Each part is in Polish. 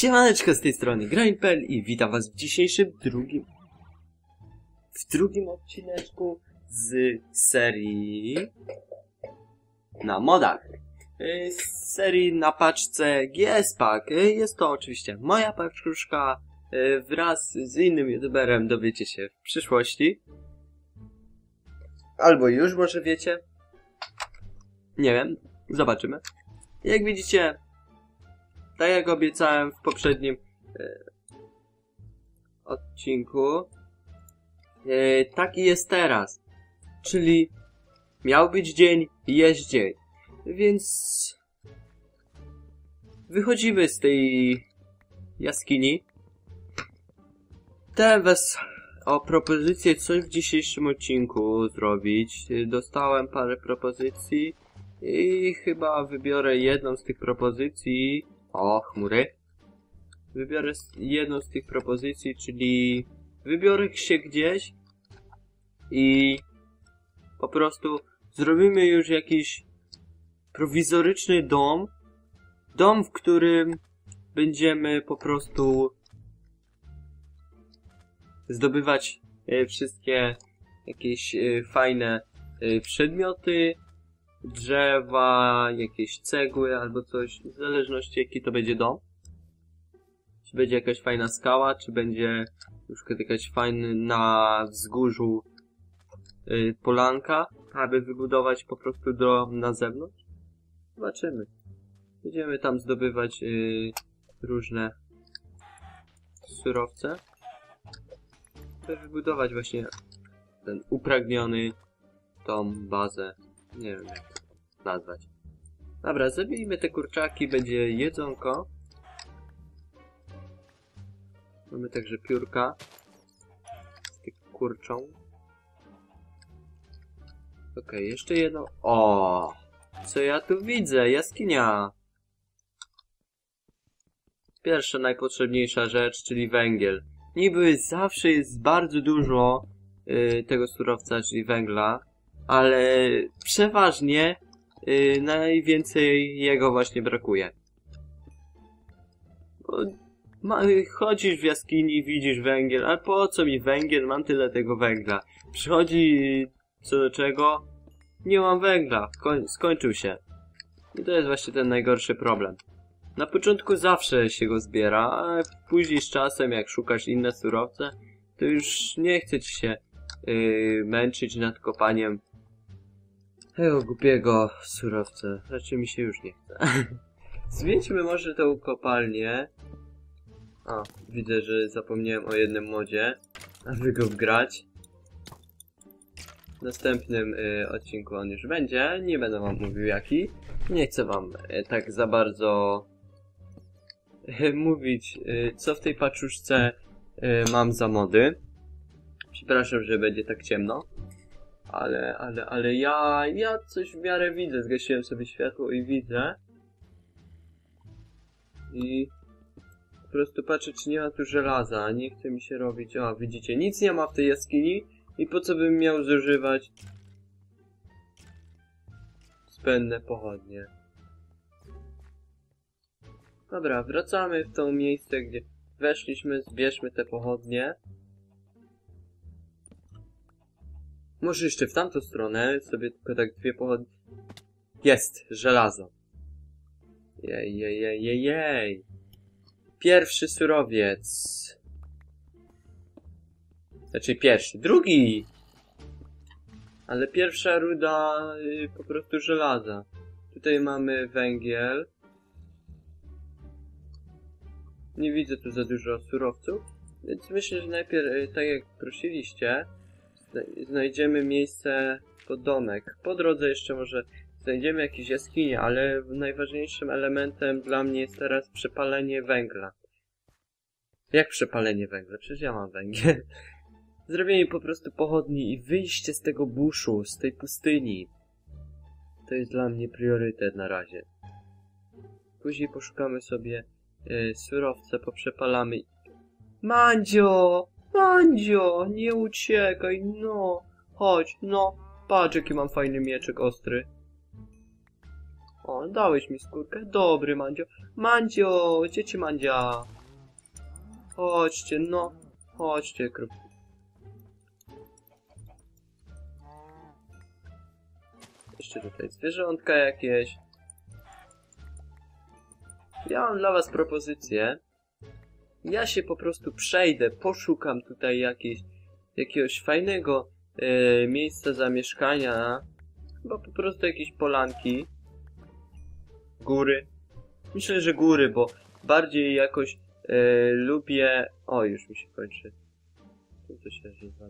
Siemaneczko z tej strony Grainpel i witam was w dzisiejszym drugim w drugim odcineczku z serii na modach. Y, Z serii na paczce GS Pack. Y, Jest to oczywiście moja paczkuszka. y, Wraz z innym youtuberem dowiecie się w przyszłości. Albo już może wiecie. Nie wiem. Zobaczymy. Jak widzicie, tak jak obiecałem w poprzednim e, odcinku, e, taki jest teraz. Czyli miał być dzień, jest dzień. Więc wychodzimy z tej jaskini. Was o propozycję coś w dzisiejszym odcinku zrobić. Dostałem parę propozycji i chyba wybiorę jedną z tych propozycji. O, chmury. Wybiorę jedną z tych propozycji, czyli wybiorę się gdzieś i po prostu zrobimy już jakiś prowizoryczny dom. Dom, w którym będziemy po prostu zdobywać e, wszystkie jakieś e, fajne e, przedmioty, drzewa, jakieś cegły albo coś, w zależności jaki to będzie dom. Czy będzie jakaś fajna skała, czy będzie przykład jakaś fajna na wzgórzu y, polanka, aby wybudować po prostu dom na zewnątrz. Zobaczymy. Będziemy tam zdobywać y, różne surowce. Chcę wybudować właśnie ten upragniony tą bazę. Nie wiem jak nazwać. Dobra, zabijmy te kurczaki, będzie jedzonko. Mamy także piórka. Z tych kurczą. Okej, jeszcze jedno. O! Co ja tu widzę? Jaskinia! Pierwsza najpotrzebniejsza rzecz, czyli węgiel. Niby zawsze jest bardzo dużo y, tego surowca, czyli węgla, ale przeważnie y, najwięcej jego właśnie brakuje. Bo ma, chodzisz w jaskini, widzisz węgiel, ale po co mi węgiel? Mam tyle tego węgla. Przychodzi co do czego? Nie mam węgla, Koń, skończył się. I to jest właśnie ten najgorszy problem. Na początku zawsze się go zbiera, ale później z czasem, jak szukasz inne surowce, to już nie chce ci się yy, męczyć nad kopaniem tego głupiego surowca. Raczej mi się już nie chce. Zmieńmy może tą kopalnię. O, widzę, że zapomniałem o jednym modzie, aby go wgrać. W następnym y, odcinku on już będzie. Nie będę wam mówił jaki. Nie chcę wam y, tak za bardzo y, mówić, co w tej paczuszce y, mam za mody. Przepraszam, że będzie tak ciemno. Ale, ale, ale ja, ja coś w miarę widzę. Zgasiłem sobie światło i widzę. I po prostu patrzę, czy nie ma tu żelaza. Nie chce mi się robić. O, widzicie, nic nie ma w tej jaskini. I po co bym miał zużywać spędne pochodnie? Dobra, wracamy w to miejsce, gdzie weszliśmy. Zbierzmy te pochodnie. Może jeszcze w tamtą stronę sobie tylko tak dwie pochodnie. Jest, żelazo. Jej, jej, jej, jej, jej. Pierwszy surowiec. Znaczy pierwszy, drugi! Ale pierwsza ruda y, po prostu żelaza. Tutaj mamy węgiel. Nie widzę tu za dużo surowców, więc myślę, że najpierw, y, tak jak prosiliście, znajdziemy miejsce pod domek. Po drodze jeszcze może znajdziemy jakieś jaskinie, ale najważniejszym elementem dla mnie jest teraz przepalenie węgla. Jak przepalenie węgla? Przecież ja mam węgiel. Zrobienie po prostu pochodni i wyjście z tego buszu, z tej pustyni. To jest dla mnie priorytet na razie. Później poszukamy sobie e, surowce, poprzepalamy. Mandzio! Mandzio! Nie uciekaj, no! Chodź, no! Patrz jaki mam fajny mieczek ostry. O, dałeś mi skórkę. Dobry, Mandzio. Mandzio, dzieci Mandzia. Chodźcie, no. Chodźcie, krup. Jeszcze tutaj zwierzątka jakieś. Ja mam dla was propozycję. Ja się po prostu przejdę, poszukam tutaj jakieś, jakiegoś fajnego e, miejsca zamieszkania. Chyba po prostu jakieś polanki. Góry. Myślę, że góry, bo bardziej jakoś e, lubię... O, już mi się kończy. Co to się nazywa?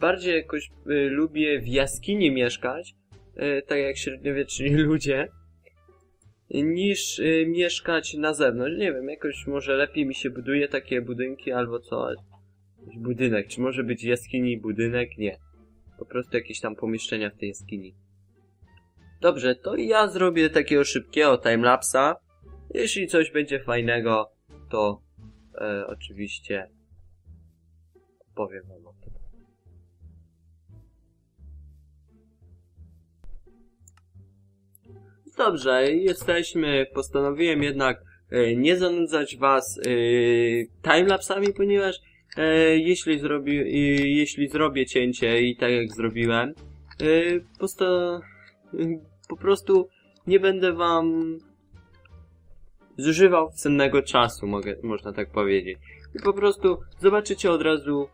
Bardziej jakoś e, lubię w jaskini mieszkać, e, tak jak średniowieczni ludzie, niż e, mieszkać na zewnątrz. Nie wiem, jakoś może lepiej mi się buduje takie budynki albo. Jakiś Budynek. Czy może być jaskini budynek? Nie. Po prostu jakieś tam pomieszczenia w tej jaskini. Dobrze, to ja zrobię takiego szybkiego timelapsa. Jeśli coś będzie fajnego, to e, oczywiście powiem wam o Dobrze, jesteśmy. Postanowiłem jednak e, nie zanudzać was e, timelapsami, ponieważ e, jeśli, zrobi, jeśli zrobię cięcie i tak jak zrobiłem, posta, po prostu nie będę wam zużywał cennego czasu, mogę, można tak powiedzieć. I po prostu zobaczycie od razu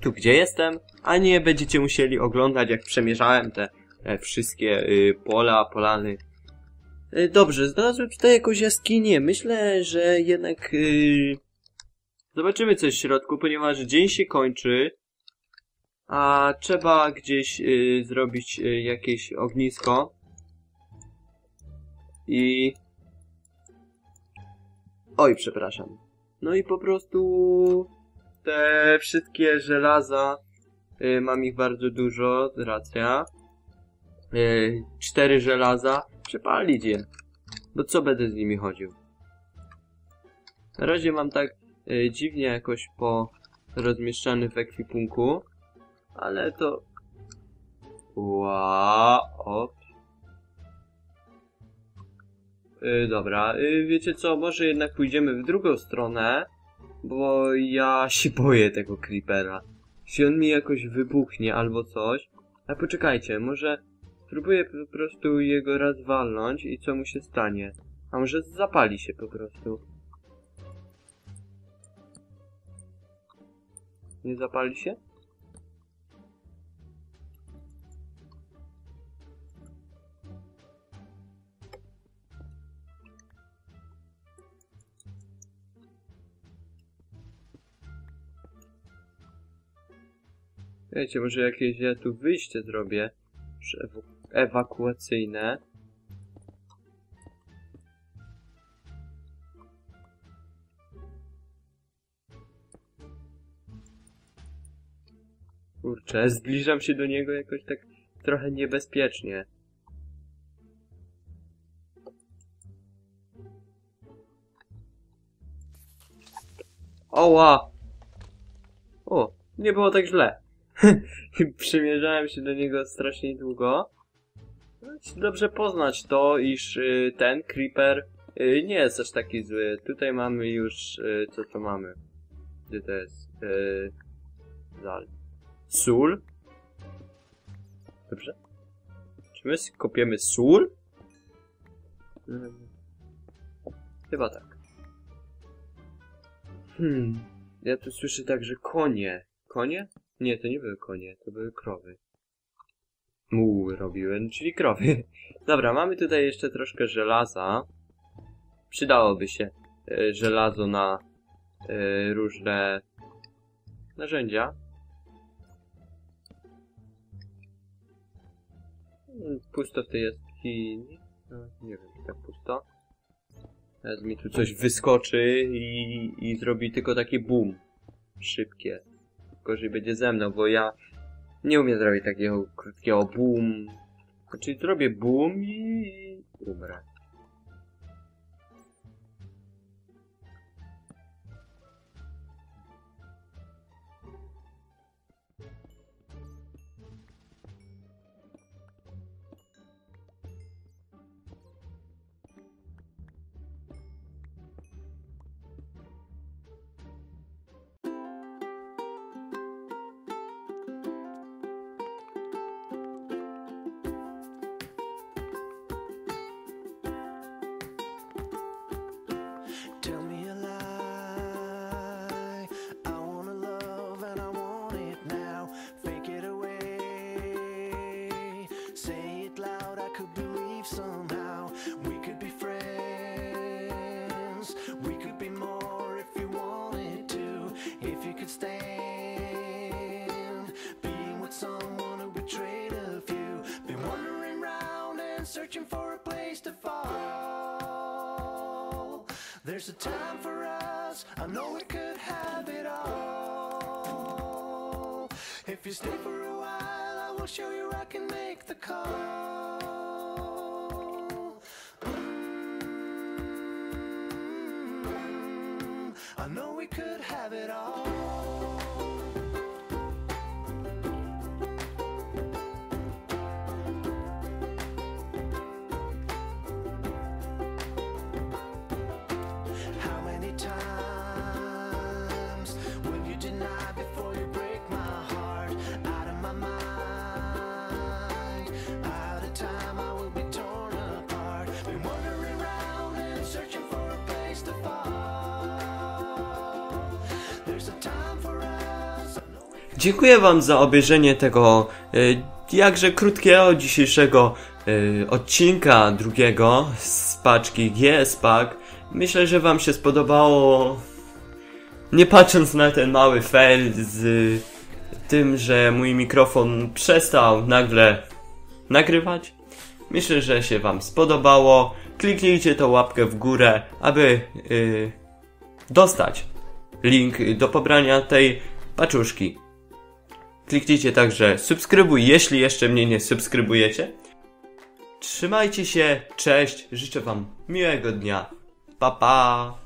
tu, gdzie jestem, a nie będziecie musieli oglądać, jak przemierzałem te, wszystkie pola, polany. Y, dobrze, znalazłem tutaj jakąś jaskinię. Myślę, że jednak y, zobaczymy coś w środku, ponieważ dzień się kończy, a trzeba gdzieś y, zrobić jakieś ognisko. I... Oj, przepraszam. No i po prostu te wszystkie żelaza, mam ich bardzo dużo, racja. Cztery żelaza, przepalić je. Bo co będę z nimi chodził? Na razie mam tak y, dziwnie jakoś po rozmieszczany w ekwipunku, ale to... Ła, op. Y, dobra, y, wiecie co, może jednak pójdziemy w drugą stronę, bo ja się boję tego creepera. Jeśli on mi jakoś wybuchnie albo coś. A poczekajcie, może spróbuję po prostu jego raz walnąć i co mu się stanie. A może zapali się po prostu. Nie zapali się? Wiecie, może jakieś ja tu wyjście zrobię przy ewu- ewakuacyjne. Kurczę, zbliżam się do niego jakoś tak trochę niebezpiecznie. Oła! O, nie było tak źle. Przymierzałem się do niego strasznie długo. Dobrze poznać to, iż y, ten Creeper y, nie jest aż taki zły. Tutaj mamy już, y, co to mamy? Gdzie to jest? Zal. Sól? Dobrze? Czy my kopiemy sól? Chyba tak. Hmm. Ja tu słyszę także konie. Konie? Nie, to nie były konie, to były krowy. Muły robiłem, czyli krowy. Dobra, mamy tutaj jeszcze troszkę żelaza. Przydałoby się e, żelazo na e, różne narzędzia. Mm, Pusto w tej jaskini. No, nie wiem, czy tak pusto. Teraz mi tu coś wyskoczy i, i zrobi tylko takie boom. Szybkie gorzej będzie ze mną, bo ja nie umiem zrobić takiego krótkiego boom. Znaczy zrobię boom i umrę. could believe somehow we could be friends. We could be more if you wanted to, if you could stand being with someone who betrayed a few. Been wandering round and searching for a place to fall. There's a time for us, I know we could have it all. If you stay for a while, I will show you I can make the call. Could have it all. Dziękuję Wam za obejrzenie tego y, jakże krótkiego dzisiejszego y, odcinka drugiego z paczki GS Pack. Myślę, że Wam się spodobało. Nie patrząc na ten mały fail z tym, że mój mikrofon przestał nagle nagrywać. Myślę, że się Wam spodobało. Kliknijcie tą łapkę w górę, aby y, dostać link do pobrania tej paczuszki. Kliknijcie także subskrybuj, jeśli jeszcze mnie nie subskrybujecie. Trzymajcie się, cześć, życzę Wam miłego dnia. Pa pa!